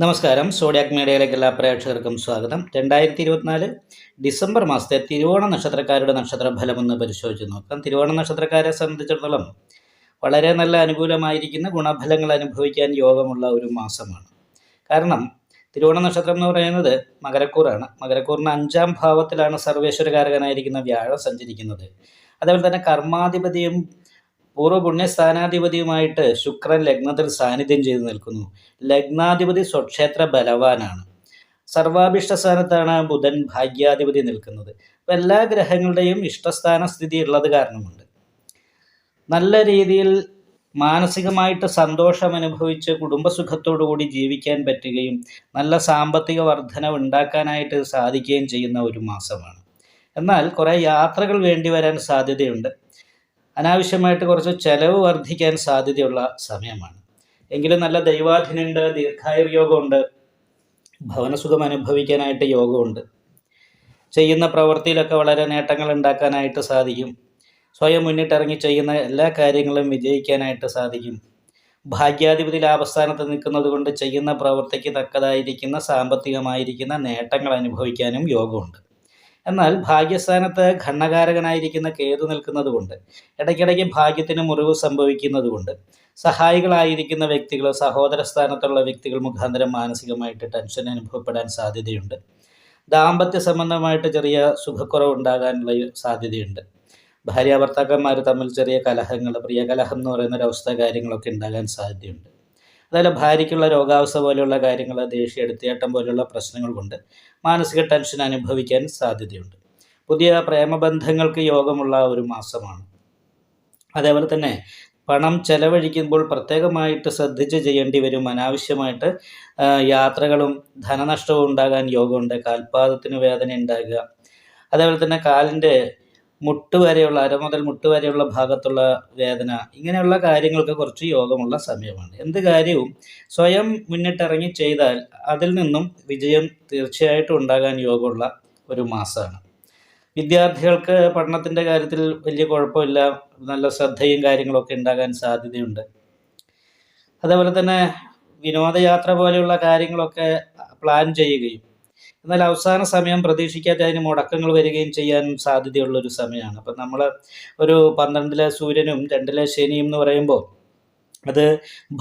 നമസ്കാരം. സോഡിയാക് മീഡിയയിലേക്ക് എല്ലാ പ്രേക്ഷകർക്കും സ്വാഗതം. രണ്ടായിരത്തി ഇരുപത്തിനാല് ഡിസംബർ മാസത്തെ തിരുവോണ നക്ഷത്രക്കാരുടെ നക്ഷത്ര ഫലമൊന്ന് പരിശോധിച്ച് നോക്കാം. തിരുവോണ നക്ഷത്രക്കാരെ സംബന്ധിച്ചിടത്തോളം വളരെ നല്ല അനുകൂലമായിരിക്കുന്ന ഗുണഫലങ്ങൾ അനുഭവിക്കാൻ യോഗമുള്ള ഒരു മാസമാണ്. കാരണം തിരുവോണ നക്ഷത്രം എന്ന് പറയുന്നത് മകരക്കൂറാണ്. മകരക്കൂറിന് അഞ്ചാം ഭാവത്തിലാണ് സർവേശ്വരകാരകനായിരിക്കുന്ന വ്യാഴം സഞ്ചരിക്കുന്നത്. അതേപോലെ തന്നെ കർമാധിപതിയും പൂർവ പുണ്യസ്ഥാനാധിപതിയുമായിട്ട് ശുക്രൻ ലഗ്നത്തിൽ സാന്നിധ്യം ചെയ്തു നിൽക്കുന്നു. ലഗ്നാധിപതി സ്വക്ഷേത്ര ബലവാനാണ്. സർവാഭിഷ്ട സ്ഥാനത്താണ് ബുധൻ ഭാഗ്യാധിപതി നിൽക്കുന്നത്. അപ്പം എല്ലാ ഗ്രഹങ്ങളുടെയും ഇഷ്ടസ്ഥാന സ്ഥിതി ഉള്ളത് കാരണമുണ്ട്. നല്ല രീതിയിൽ മാനസികമായിട്ട് സന്തോഷം അനുഭവിച്ച് കുടുംബസുഖത്തോടു കൂടി ജീവിക്കാൻ പറ്റുകയും നല്ല സാമ്പത്തിക വർധന ഉണ്ടാക്കാനായിട്ട് സാധിക്കുകയും ചെയ്യുന്ന ഒരു മാസമാണ്. എന്നാൽ കുറേ യാത്രകൾ വേണ്ടി വരാൻ സാധ്യതയുണ്ട്. അനാവശ്യമായിട്ട് കുറച്ച് ചെലവ് വർദ്ധിക്കാൻ സാധ്യതയുള്ള സമയമാണ്. എങ്കിലും നല്ല ദൈവാധീനുണ്ട് ദീർഘായു യോഗമുണ്ട് ഭവനസുഖം അനുഭവിക്കാനായിട്ട് യോഗമുണ്ട്. ചെയ്യുന്ന പ്രവൃത്തിയിലൊക്കെ വളരെ നേട്ടങ്ങൾ ഉണ്ടാക്കാനായിട്ട് സാധിക്കും. സ്വയം മുന്നിട്ടിറങ്ങി ചെയ്യുന്ന എല്ലാ കാര്യങ്ങളും വിജയിക്കാനായിട്ട് സാധിക്കും. ഭാഗ്യാധിപതി ലാഭസ്ഥാനത്ത് നിൽക്കുന്നത് കൊണ്ട് ചെയ്യുന്ന പ്രവൃത്തിക്ക് തക്കതായിരിക്കുന്ന സാമ്പത്തികമായിരിക്കുന്ന നേട്ടങ്ങൾ അനുഭവിക്കാനും യോഗമുണ്ട്. എന്നാൽ ഭാഗ്യസ്ഥാനത്ത് ഘണ്ണകാരകനായിരിക്കുന്ന കേതു നിൽക്കുന്നത് കൊണ്ട് ഇടയ്ക്കിടയ്ക്ക് ഭാഗ്യത്തിന് മുറിവ് സംഭവിക്കുന്നത് കൊണ്ട് സഹായികളായിരിക്കുന്ന വ്യക്തികൾ സഹോദര സ്ഥാനത്തുള്ള വ്യക്തികൾ മുഖാന്തരം മാനസികമായിട്ട് ടെൻഷൻ അനുഭവപ്പെടാൻ സാധ്യതയുണ്ട്. ദാമ്പത്യ സംബന്ധമായിട്ട് ചെറിയ സുഖക്കുറവ് ഉണ്ടാകാനുള്ള സാധ്യതയുണ്ട്. ഭാര്യ ഭർത്താക്കന്മാർ തമ്മിൽ ചെറിയ കലഹങ്ങൾ പ്രിയ കലഹം എന്ന് പറയുന്ന ഒരവസ്ഥ കാര്യങ്ങളൊക്കെ ഉണ്ടാകാൻ സാധ്യതയുണ്ട്. അതുപോലെ ഭാര്യയ്ക്കുള്ള രോഗാവസ്ഥ പോലെയുള്ള കാര്യങ്ങൾ ദേഷ്യ എടുത്തേട്ടം പോലെയുള്ള പ്രശ്നങ്ങൾ കൊണ്ട് മാനസിക ടെൻഷൻ അനുഭവിക്കാൻ സാധ്യതയുണ്ട്. പുതിയ പ്രേമബന്ധങ്ങൾക്ക് യോഗമുള്ള ഒരു മാസമാണ്. അതേപോലെ തന്നെ പണം ചെലവഴിക്കുമ്പോൾ പ്രത്യേകമായിട്ട് ശ്രദ്ധിച്ച് ചെയ്യേണ്ടി വരും. അനാവശ്യമായിട്ട് യാത്രകളും ധനനഷ്ടവും ഉണ്ടാകാൻ യോഗമുണ്ട്. കാൽപാദത്തിന് വേദന ഉണ്ടാകുക. അതേപോലെ തന്നെ കാലിന്റെ മുട്ട് വരെയുള്ള അര മുതൽ മുട്ട് വരെയുള്ള ഭാഗത്തുള്ള വേദന ഇങ്ങനെയുള്ള കാര്യങ്ങൾക്ക് കുറച്ച് യോഗമുള്ള സമയമാണ്. എന്ത് കാര്യവും സ്വയം മുന്നിട്ടിറങ്ങി ചെയ്താൽ അതിൽ നിന്നും വിജയം തീർച്ചയായിട്ടും ഉണ്ടാകാൻ യോഗമുള്ള ഒരു മാസമാണ്. വിദ്യാർത്ഥികൾക്ക് പഠനത്തിന്റെ കാര്യത്തിൽ വലിയ കുഴപ്പമില്ല നല്ല ശ്രദ്ധയും കാര്യങ്ങളൊക്കെ ഉണ്ടാകാൻ സാധ്യതയുണ്ട്. അതേപോലെ തന്നെ വിനോദയാത്ര പോലെയുള്ള കാര്യങ്ങളൊക്കെ പ്ലാൻ ചെയ്യുകയും എന്നാൽ അവസാന സമയം പ്രതീക്ഷിക്കാതെ അതിന് മുടക്കങ്ങൾ വരികയും ചെയ്യാൻ സാധ്യതയുള്ള ഒരു സമയമാണ്. അപ്പം നമ്മൾ ഒരു പന്ത്രണ്ടിലെ സൂര്യനും രണ്ടിലെ ശനിയും എന്ന് പറയുമ്പോൾ അത്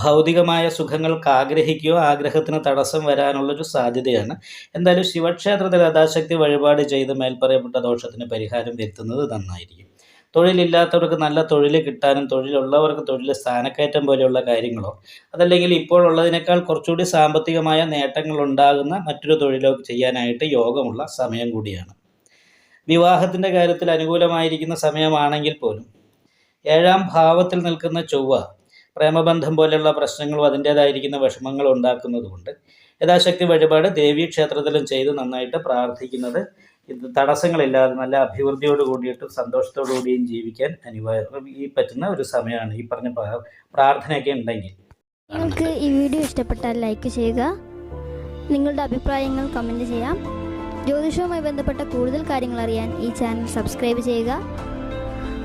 ഭൗതികമായ സുഖങ്ങൾക്ക് ആഗ്രഹിക്കുകയോ ആഗ്രഹത്തിന് തടസ്സം വരാനുള്ളൊരു സാധ്യതയാണ്. എന്തായാലും ശിവക്ഷേത്രത്തിൽ യഥാശക്തി വഴിപാട് ചെയ്ത് മേൽപ്പറയപ്പെട്ട ദോഷത്തിന് പരിഹാരം വരുത്തുന്നത് നന്നായിരിക്കും. തൊഴിലില്ലാത്തവർക്ക് നല്ല തൊഴിൽ കിട്ടാനും തൊഴിലുള്ളവർക്ക് തൊഴിൽ സ്ഥാനക്കയറ്റം പോലെയുള്ള കാര്യങ്ങളോ അതല്ലെങ്കിൽ ഇപ്പോൾ ഉള്ളതിനേക്കാൾ കുറച്ചുകൂടി സാമ്പത്തികമായ നേട്ടങ്ങൾ ഉണ്ടാകുന്ന മറ്റൊരു തൊഴിലോ ചെയ്യാനായിട്ട് യോഗമുള്ള സമയം കൂടിയാണ്. വിവാഹത്തിന്റെ കാര്യത്തിൽ അനുകൂലമായിരിക്കുന്ന സമയമാണെങ്കിൽ പോലും ഏഴാം ഭാവത്തിൽ നിൽക്കുന്ന ചൊവ്വ പ്രേമബന്ധം പോലെയുള്ള പ്രശ്നങ്ങളും അതിന്റേതായിരിക്കുന്ന വിഷമങ്ങളും ഉണ്ടാക്കുന്നതുകൊണ്ട് യഥാശക്തി വഴിപാട് ദേവീ ക്ഷേത്രത്തിലും ചെയ്ത് നന്നായിട്ട് പ്രാർത്ഥിക്കുന്നത് ഇത് തടസ്സങ്ങളില്ലാതെ നല്ല അഭിവൃദ്ധിയോട് കൂടിയിട്ടും സന്തോഷത്തോടു കൂടിയും ജീവിക്കാൻ അനിവാര്യ ഈ പറ്റുന്ന ഒരു സമയമാണ്. ഈ പറഞ്ഞ പ്രാർത്ഥനയൊക്കെ ഉണ്ടെങ്കിൽ. നിങ്ങൾക്ക് ഈ വീഡിയോ ഇഷ്ടപ്പെട്ടാൽ ലൈക്ക് ചെയ്യുക. നിങ്ങളുടെ അഭിപ്രായങ്ങൾ കമന്റ് ചെയ്യാം. ജ്യോതിഷവുമായി ബന്ധപ്പെട്ട കൂടുതൽ കാര്യങ്ങൾ അറിയാൻ ഈ ചാനൽ സബ്സ്ക്രൈബ് ചെയ്യുക.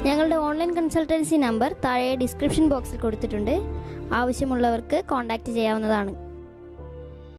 ഞങ്ങളുടെ ഓൺലൈൻ കൺസൾട്ടൻസി നമ്പർ താഴെ ഡിസ്ക്രിപ്ഷൻ ബോക്സിൽ കൊടുത്തിട്ടുണ്ട്. ആവശ്യമുള്ളവർക്ക് കോൺടാക്റ്റ് ചെയ്യാവുന്നതാണ്.